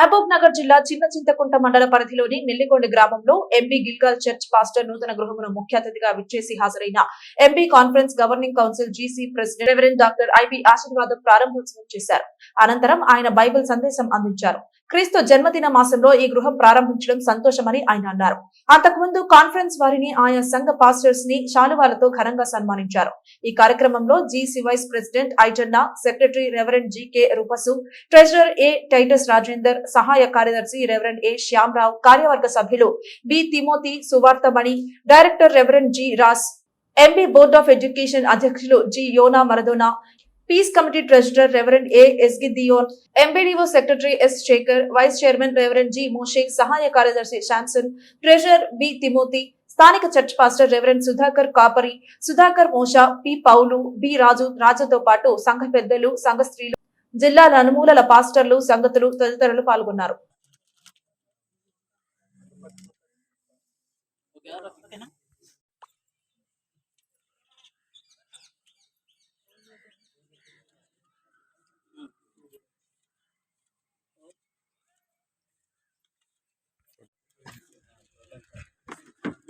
మహబూబ్ నగర్ జిల్లా చిన్న చింతకుంట మండల పరిధిలోని నెల్లికొండ గ్రామంలో ఎంబీ గిల్గాల్ చర్చ్ పాస్టర్ నూతన గృహమును ముఖ్య అతిథిగా విచ్చేసి హాజరైన MB conference governing council GC president reverend doctor IB Ashirvadam ప్రారంభోత్సవం చేశారు. అనంతరం ఆయన బైబిల్ సందేశం అందించారు. క్రీస్తు జన్మదిన మాసంలో ఈ గృహం ప్రారంభించడం సంతోషమని ఆయన అన్నారు. అంతకుముందు కాన్ఫరెన్స్ వారిని ఆయా సంఘ పాస్టర్స్ని శాలువాలతో ఘనంగా సన్మానించారు. ఈ కార్యక్రమంలో GC vice president Aijanna secretary reverend GK Rupasu treasurer A Titus Rajender సహాయ కార్యదర్శి రెవరెండ్ ఏ శ్యామరావు కార్యవర్గ సభ్యులు B Timothy Suvarthamani director reverend G Ross MB board of education అధ్యక్షులు G Yona Maradona peace committee treasurer reverend A S Gideon MBDO secretary S Shekar vice chairman reverend G Moshek సహాయ కార్యదర్శి Samson treasurer B Timothy స్థానిక church pastor reverend Sudhakar కాపరి Sudhakar Mosha P Paulu B Raju రాజుతో పాటు సంఘ పెద్దలు సంఘ స్త్రీలు జిల్లా నలుమూలల పాస్టర్లు సంగతులు తదితరులు పాల్గొన్నారు.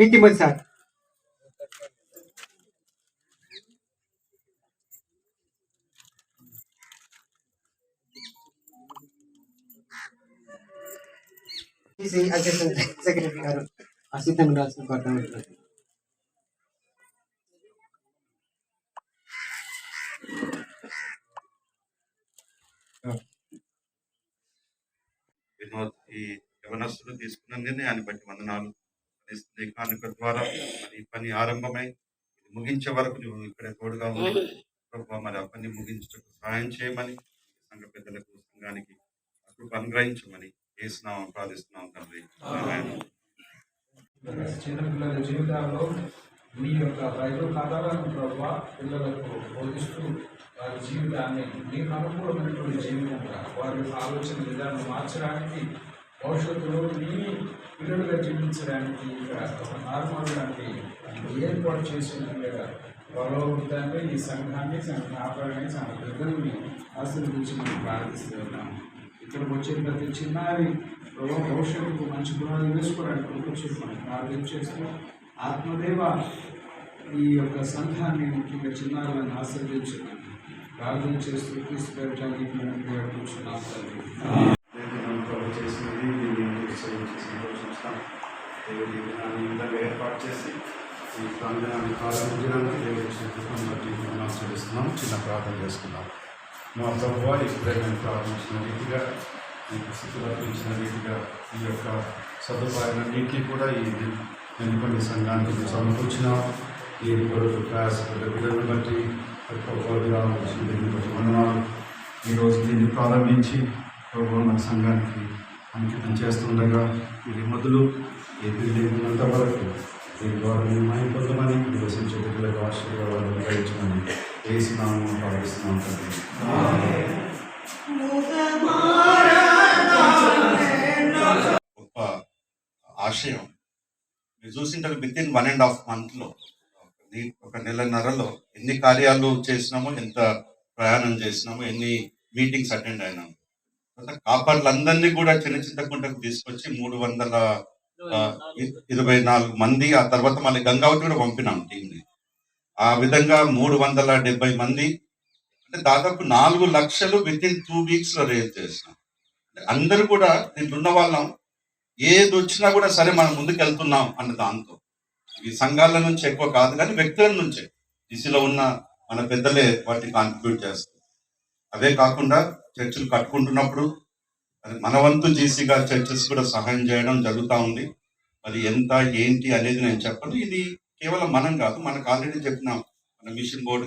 ప్రీతిమతి సార్ ఈసీ సెక్రటరీ గారు అసిస్టెంట్ రాసిన వినోద్ ఈ యవనస్తులు తీసుకున్న దాన్ని బట్టి వందనాలు. ఈ కానుక ద్వారా మరి ఈ పని ఆరంభమై ఇది ముగించే వరకు నువ్వు ఇక్కడ తోడుగా ఉండి. ప్రభు మరి ఆ పని ముగించటకు సహాయం చేయమని సంఘ పెద్దలకు సంఘానికి అప్పుడు అనుగ్రహించమని వేసినాం ప్రార్థిస్తున్నాం తండ్రి. ఆమేన్. చిన్నపిల్లల జీవితాల్లో మీ యొక్క బైబిల్ కథలను ప్రభావ పిల్లలకు బోధిస్తూ వారి జీవితాన్ని మీకు అనుకూలమైనటువంటి జీవితంగా వారి ఆలోచన విధానం మార్చడానికి భవిష్యత్తులో మీ పిల్లలుగా జీవించడానికి నార్మల్ లాంటి ఏర్పాటు చేసినట్లుగా బలవంతంగా ఈ సంఘాన్ని సంఘ కాపాడని సంఘ పెద్దల్ని ఆశీర్వదించి మనం ప్రార్థిస్తూ ఉన్నాము ఇక్కడికి వచ్చిన ప్రతి చిన్నారి ప్రభు భవిష్యత్తుకు మంచి గుణాలు వేసుకోవడానికి వచ్చి మనం ప్రార్థన చేస్తూ ఆత్మదేవ ఈ యొక్క సంఘాన్ని ముఖ్యంగా చిన్నారులను ఆశీర్వదించడం ప్రార్థన చేస్తూ తీసుకెళ్ళడానికి మేము వేడుకుంటున్నాం తండ్రి దేవుడు ప్రభు చేసినది దీన్ని విశ్వసించి సంతోషిస్తాం దేవుడి విధానాన్ని విధంగా ఏర్పాటు చేసి ఈ ప్రాంగణాన్ని ప్రారంభించడానికి దేవుడి కృపను బట్టి మనం చిన్న ప్రార్థన చేసుకున్నాం మా ప్రభు ఈ ప్రేమను ప్రారంభించిన రీతిగా మీకు స్థితిలో రీతిగా ఈ యొక్క సదుపాయాలన్నింటినీ కూడా ఈ ఎన్నికొండ సంఘానికి మీరు సమకూర్చినాం ఈ కొరకు ప్రయాసపడ్డ విధులను బట్టి విరామం వచ్చిన దీన్ని బట్టి వందనాలు ఈరోజు దీన్ని ప్రారంభించి ప్రభు మన సంఘానికి అంకితం చేస్తుండగా ఇది మొదలు ఏపీ లేకున్నంత వరకు దీని ద్వారా మేము మహిమ పొందమని నివసించే బిడ్డలకు ఆశీర్వాదాలు గ్రహించమని వేసి నామం గొప్ప ఆశయం. మీరు చూసింటారు within one and half మంత్లో ఒక నెలన్నరలో ఎన్ని కార్యాలు చేసినామో ఎంత ప్రయాణం చేసినామో ఎన్ని మీటింగ్స్ అటెండ్ అయినాము. తర్వాత కాపర్లందరినీ కూడా చిన్న చింతకుంటకు తీసుకొచ్చి మూడు వందల ఇరవై నాలుగు మంది ఆ తర్వాత మళ్ళీ గంగావతి కూడా పంపినాం టీంని. ఆ విధంగా మూడు వందల డెబ్బై మంది అంటే దాదాపు నాలుగు లక్షలు విత్ ఇన్ టూ వీక్స్లో రేజ్ చేసినాం. అందరూ కూడా దీంట్లో ఉన్న వాళ్ళం ఏది వచ్చినా కూడా సరే మనం ముందుకు వెళ్తున్నాం అన్న దాంతో. ఈ సంఘాల నుంచి ఎక్కువ కాదు కానీ వ్యక్తుల నుంచే. దిశలో ఉన్న మన పెద్దలే వాటిని కాంట్రిబ్యూట్ చేస్తారు. అవే కాకుండా చర్చిలు కట్టుకుంటున్నప్పుడు అది మన వంతు జీసీగా చర్చెస్ కూడా సహాయం చేయడం జరుగుతూ ఉంది. మరి ఎంత ఏంటి అనేది నేను చెప్పను. ఇది కేవలం మనం కాదు మనకు ఆల్రెడీ చెప్పినాం మన మిషన్ బోర్డు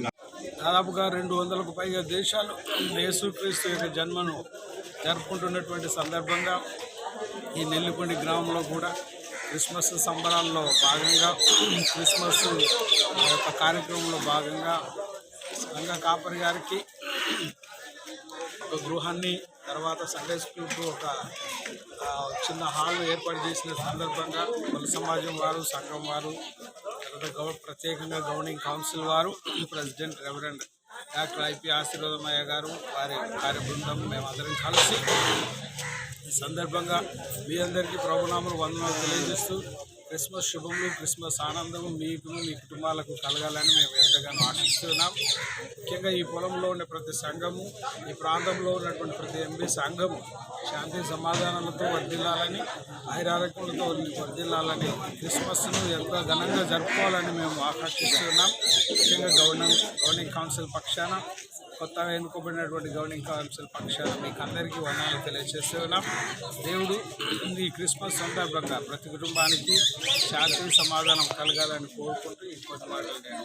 దాదాపుగా రెండు వందలకు పైగా దేశాలు యేసుక్రీస్తు యొక్క జన్మను జరుపుకుంటున్నటువంటి సందర్భంగా ఈ నెల్లికొండి గ్రామంలో కూడా క్రిస్మస్ సంబరాల్లో భాగంగా క్రిస్మస్ యొక్క కార్యక్రమంలో భాగంగా రంగ కాపరి గారికి ఒక గృహాన్ని తర్వాత సండే స్కూల్కు ఒక చిన్న హాల్ ఏర్పాటు చేసిన సందర్భంగా కుల సమాజం వారు సంఘం వారు తర్వాత గౌ ప్రత్యేకంగా గవర్నింగ్ కౌన్సిల్ వారు president reverend doctor IP Ashirvadamayya గారు వారి వారి బృందం మేమందరం కలిసి ఈ ఈ సందర్భంగా మీ అందరికీ ప్రభునామలు వందనాలు తెలియజేస్తూ క్రిస్మస్ శుభములు క్రిస్మస్ ఆనందము మీకు మీ కుటుంబాలకు కలగాలని మేము ఎంతగానో ఆశిస్తున్నాం. ముఖ్యంగా ఈ పొలంలో ఉండే ప్రతి సంఘము ఈ ప్రాంతంలో ఉన్నటువంటి ప్రతి ఎంపీ సంఘము శాంతి సమాధానాలతో వర్ధిల్లాలని ఐరారోగ్యములతో వర్ధిల్లాలని క్రిస్మస్ను ఎంతో ఘనంగా జరుపుకోవాలని మేము ఆకాంక్షిస్తున్నాం. ముఖ్యంగా గవర్నింగ్ గవర్నింగ్ కౌన్సిల్ పక్షాన కొత్తగా ఎన్నుకోబడినటువంటి గవర్నింగ్ కౌన్సిల్ పక్షాన మీకు అందరికీ వందనాలు తెలియజేస్తున్నాం. దేవుడు ఈ క్రిస్మస్ సందర్భంగా ప్రతి కుటుంబానికి శాంతి సమాధానం కలగాలని కోరుకుంటూ ఈ కొద్ది మాటలు నేను